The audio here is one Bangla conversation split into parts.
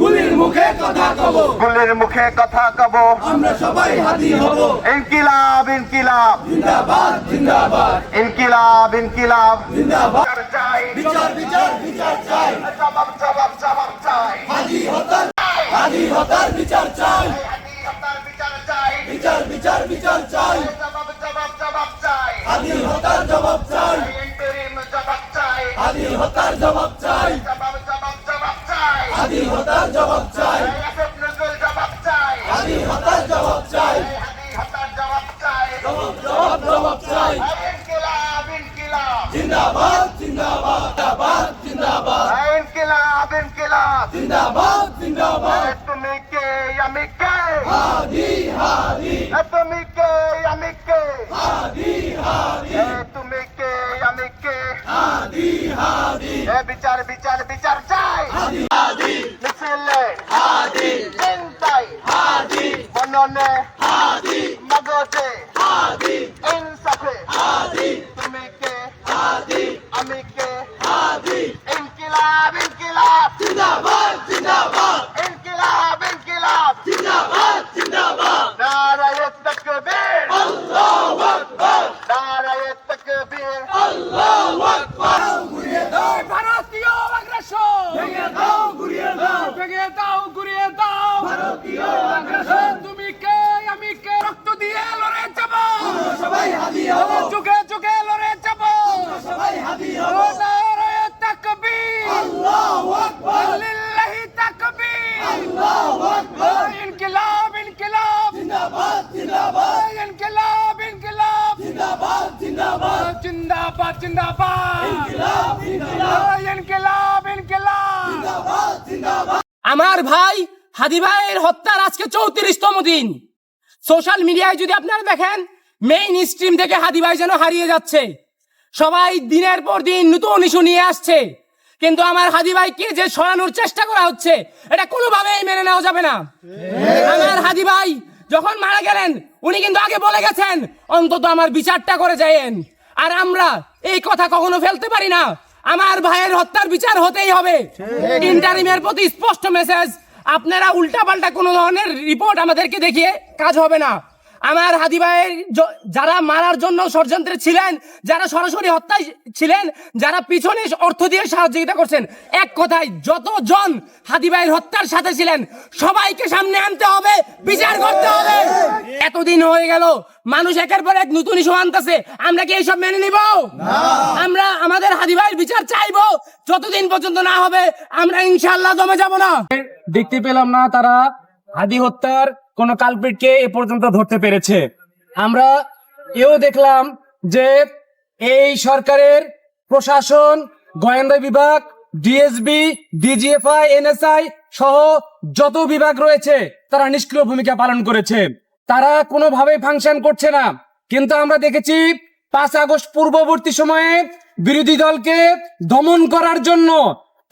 গুলির মুখে কথা কব। গুলির মুখে কথা কব। আমরা সবাই হাতি হব। ইনকিলাব ইনকিলাব। জিন্দাবাদ জিন্দাবাদ। ইনকিলাব ইনকিলাব। জিন্দাবাদ। বিচার চাই। বিচার বিচার বিচার চাই। জবাব জবাব জবাব চাই। হতার হাদি হতার বিচার চাই। বিচার চাই। বিচার বিচার বিচার চাই। জবাব জবাব জবাব চাই। হাদি হতার জবাব চাই। ইন্টারিম জবাব চাই। হাদি হতার জবাব চাই। জবাব জবাব জবাব চাই হাদি হতার জবাব চাই আসিফ নজরুল জবাব চাই হাদি হতার জবাব চাই হাতি হত্যার জবাব চাই জবাব জবাব জবাব চাই ইনকিলাব ইনকিলাব জিন্দাবাদ জিন্দাবাদ জিন্দাবাদ জিন্দাবাদ ইনকিলাব ইনকিলাব জিন্দাবাদ জিন্দাবাদ তুমি কে আমি কে হাদি হাদি তুমি কে আমি কে হাদি হাদি তুমি কে আমি কে হাদি হাদি এ বিচার বিচার বিচার চাই হাদি মিছিলে হাদি চিন্তাই হাদি মননে হাদি মগজে হাদি। ইনসাফে হাদি। তুমি কে? হাদি। আমি কে? হাদি। ইনকিলাব ইনকিলাব। জিন্দাবাদ জিন্দাবাদ ইনকিলাব ইনকিলাব জিন্দাবাদ জিন্দাবাদ নারায়ে তাকবীর আল্লাহু আকবার নারায়ে তাকবীর আল্লাহু আকবার ঘুরিয়ে দাও ভারতীয় আগ্রাসন ভেঙে দাও ঘুরিয়ে দাও ভেঙে দাও ঘুরিয়ে দাও ভারতীয় আগ্রাসন তুমি কে আমি কে রক্ত দিয়ে লড়ে যাব সবাই হাদি হব যুগে যুগে লড়ে যাব সবাই হাদি হব নারায়ে তাকবীর আল্লাহু আকবার লিল্লাহি তাকবীর আল্লাহু আকবার ইনকিলাব ইনকিলাব জিন্দাবাদ জিন্দাবাদ ইনকিলাব ইনকিলাব জিন্দাবাদ জিন্দাবাদ জিন্দাবাদ জিন্দাবাদ ইনকিলাব ইনকিলাব ইনকিলাব ইনকিলাব জিন্দাবাদ জিন্দাবাদ আমার ভাই হাদি ভাইয়ের হত্যার আজকে চৌত্রিশতম দিন। সোশ্যাল মিডিয়ায় যদি আপনারা দেখেন মেইন স্ট্রিম থেকে হাদি ভাই যেন হারিয়ে যাচ্ছে। সবাই দিনের পর দিন নতুন ইস্যু নিয়ে আসছে। কিন্তু আমার হাদি ভাইকে যে সরানোর চেষ্টা করা হচ্ছে, এটা কোনোভাবেই মেনে নেওয়া যাবে না। আমার হাদি ভাই যখন মারা গেলেন, উনি কিন্তু আগে বলে গেছেন, অন্তত আমার বিচারটা করে যায়েন। আর আমরা এই কথা কখনো ফেলতে পারি না। আমার ভাইয়ের হত্যার বিচার হতেই হবে। ইন্টারিমের প্রতি স্পষ্ট মেসেজ। আপনারা উল্টাপাল্টা কোনো ধরনের রিপোর্ট আমাদেরকে দেখিয়ে কাজ হবে না। আমার হাদি ভাইয়ের যারা মারার জন্য ষড়যন্ত্রে ছিলেন যারা সরাসরি হত্যায় ছিলেন যারা পিছনে অর্থ দিয়ে সহযোগিতা করছেন এক কথায় যতজন হাদি ভাইয়ের হত্যার সাথে ছিলেন সবাইকে সামনে আনতে হবে বিচার করতে হবে। এতদিন হয়ে গেল মানুষ একের পর এক নতুন ইস্যু আনতেছে আমরা কি এইসব মেনে নিব? আমরা আমাদের হাদি ভাইয়ের বিচার চাইব যতদিন পর্যন্ত না হবে আমরা ইনশাল্লাহ জমে যাব না। দেখতে পেলাম না তারা হাদি হত্যার কোন কালপিটকে এ পর্যন্ত ধরতে পেরেছে। আমরা এও দেখলাম যে এই সরকারের প্রশাসন, গোয়েন্দা বিভাগ ডিএসবি ডিজিএফআই এনএসআই সহ যত বিভাগ রয়েছে, তারা নিষ্ক্রিয় ভূমিকা পালন করেছে। তারা কোনোভাবে ফাংশন করছে না। কিন্তু আমরা দেখেছি পাঁচ আগস্ট পূর্ববর্তী সময়ে বিরোধী দলকে দমন করার জন্য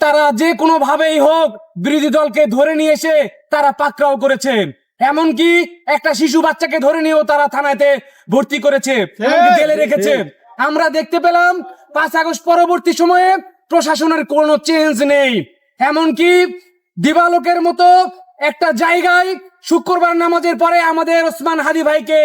তারা যে কোনোভাবেই হোক বিরোধী দলকে ধরে নিয়ে এসে তারা পাকড়াও করেছে। এমনকি একটা শিশু বাচ্চাকে ধরে নিয়েও তারা থানাতে ভর্তি করেছে জেলে রেখেছে। আমরা দেখতে পেলাম পাঁচ আগস্ট পরবর্তী সময়ে প্রশাসনের কোনো চেঞ্জ নেই। এমনকি দিবালোকের মতো একটা জায়গায় শুক্রবার নামাজের পরে আমাদের ওসমান হাদি ভাইকে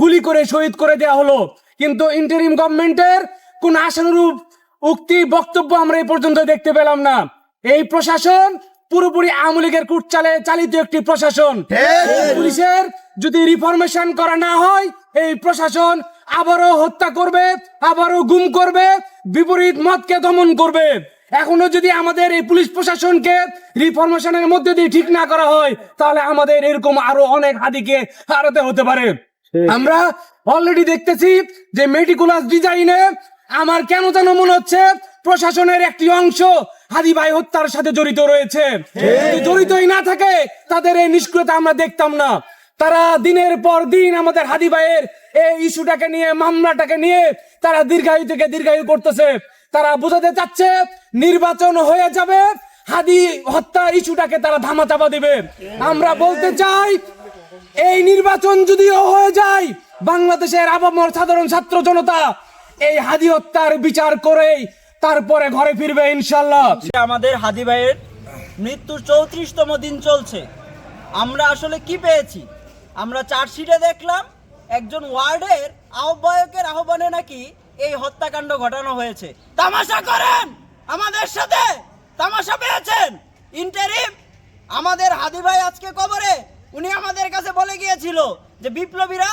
গুলি করে শহীদ করে দেওয়া হলো। কিন্তু ইন্টারিম গভর্নমেন্টের কোন আশানুরূপ উক্তি বক্তব্য আমরা এই পর্যন্ত দেখতে পেলাম না। এই প্রশাসন পুরোপুরি আওয়ামী লীগের কুটচালে চালিত একটি প্রশাসন। পুলিশের যদি রিফরমেশন করা না হয় এই প্রশাসন আবারও হত্যা করবে আবারও গুম করবে বিপরীত মতকে দমন করবে। এখনও যদি আমাদের এই পুলিশ প্রশাসনকে রিফরমেশনের মধ্যে দিয়ে ঠিক না করা হয় তাহলে আমাদের এরকম আরও অনেক হাদিকে হারাতে হতে পারে। আমরা অলরেডি দেখতেছি যে মেটিকুলাস ডিজাইনে আমার কেন যেন মনে হচ্ছে প্রশাসনের একটি অংশ হাদি ভাই হত্যার সাথে জড়িত রয়েছে। যদি জড়িতই না থাকে তাদের এই নিষ্ক্রিয়তা আমরা দেখতাম না। তারা দিনের পর দিন আমাদের হাদি ভাইয়ের এই ইস্যুটাকে নিয়ে মামলাটাকে নিয়ে তারা দীর্ঘায়ু থেকে দীর্ঘায়ু করতেছে। তারা বোঝাতে চাচ্ছে নির্বাচন হয়ে যাবে হাদি হত্যা ইস্যুটাকে তারা ধামাচাপা দিবে। আমরা বলতে চাই এই নির্বাচন যদিও হয়ে যায় বাংলাদেশের আবামর সাধারণ ছাত্র জনতা এই হাদি হত্যার বিচার করেই তারপরে ঘরে ফিরবে ইনশাল্লাহ আমাদের হাদি ভাইয়ের মৃত্যুর চৌত্রিশতম দিন চলছে। আমরা আসলে কি পেয়েছি? আমরা চার্জশিটে দেখলাম একজন ওয়ার্ডের আহ্বায়কের আহ্বানে নাকি এই হত্যাকাণ্ড ঘটানো হয়েছে। তামাশা করেন আমাদের সাথে! তামাশা পেয়েছেন! ইন্টারিম, আমাদের হাদি ভাই আজকে কবরে, উনি আমাদের কাছে বলে গিয়েছিল যে বিপ্লবীরা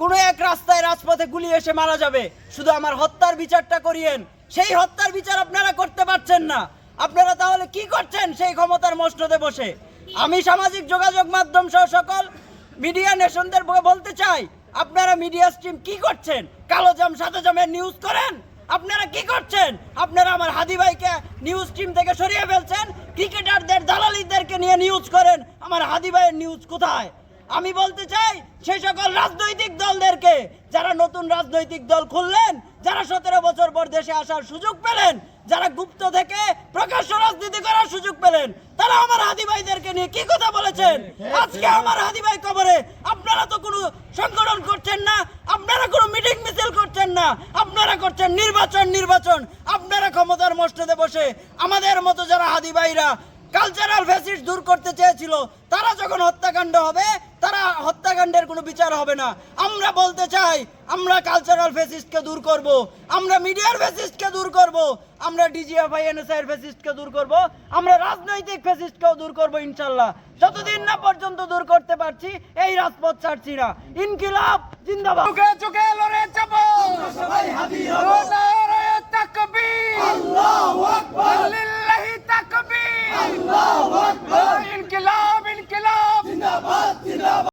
কোনো এক রাস্তায় রাজপথে গুলি এসে মারা যাবে। শুধু আমার হত্যার বিচারটা করিয়েন। সেই হত্যার বিচার আপনারা করতে পারছেন না। আপনারা তাহলে কি করছেন সেই ক্ষমতার মসনদে বসে? আমি সামাজিক যোগাযোগ মাধ্যম সহ সকল মিডিয়া নেশনদের বলতে চাই, আপনারা মিডিয়া স্ট্রিম কি করছেন? কালো জাম, সাদা জামের নিউজ করেন? আপনারা কি করছেন? আপনারা আমার হাদি ভাইকে নিউজ টিম থেকে সরিয়ে ফেলছেন? ক্রিকেটারদের দালালিদেরকে নিয়ে নিউজ করেন? আমার হাদি ভাইয়ের নিউজ কোথায়? আমি বলতে চাই সেই সকল রাজনৈতিক দলদেরকে, যারা নতুন রাজনৈতিক দল খুললেন, যারা সতেরো বছর পর দেশে আসার সুযোগ পেলেন, যারা গুপ্ত থেকে প্রকাশ্য রাজনীতি করার সুযোগ পেলেন, তারা আমার হাদি ভাইদেরকে নিয়ে কি কথা বলেছেন? আজকে আমার হাদি ভাই কবরে আপনারা তো কোনো সংগঠন করছেন না, আপনারা কোনো মিটিং মিছিল করছেন না, আপনারা করছেন নির্বাচন নির্বাচন, আপনারা ক্ষমতার মসনদে বসে আমাদের মতো যারা হাদি ভাইরা কালচারাল ফ্যাসিস্ট দূর করতে চেয়েছিল, তারা যখন হত্যাকাণ্ড হবে তারা হত্যাকাণ্ডের কোনো বিচার হবে না। আমরা বলতে চাই আমরা কালচারাল ফ্যাসিস্টকে দূর করব আমরা মিডিয়ার ফ্যাসিস্টকে দূর করব আমরা ডিজিএফআই এনএসআই ফ্যাসিস্টকে দূর করব আমরা রাজনৈতিক ফ্যাসিস্টকেও দূর করব ইনশাল্লাহ। যতদিন না পর্যন্ত দূর করতে পারছি এই রাজপথ ছাড়ছি না। ইনকিলাব জিন্দাবাদ। চোখে চোখে লড়ে নারায়ে তাকবীর। আল্লাহু আকবার। লিল্লাহি তাকবীর আল্লাহু আকবার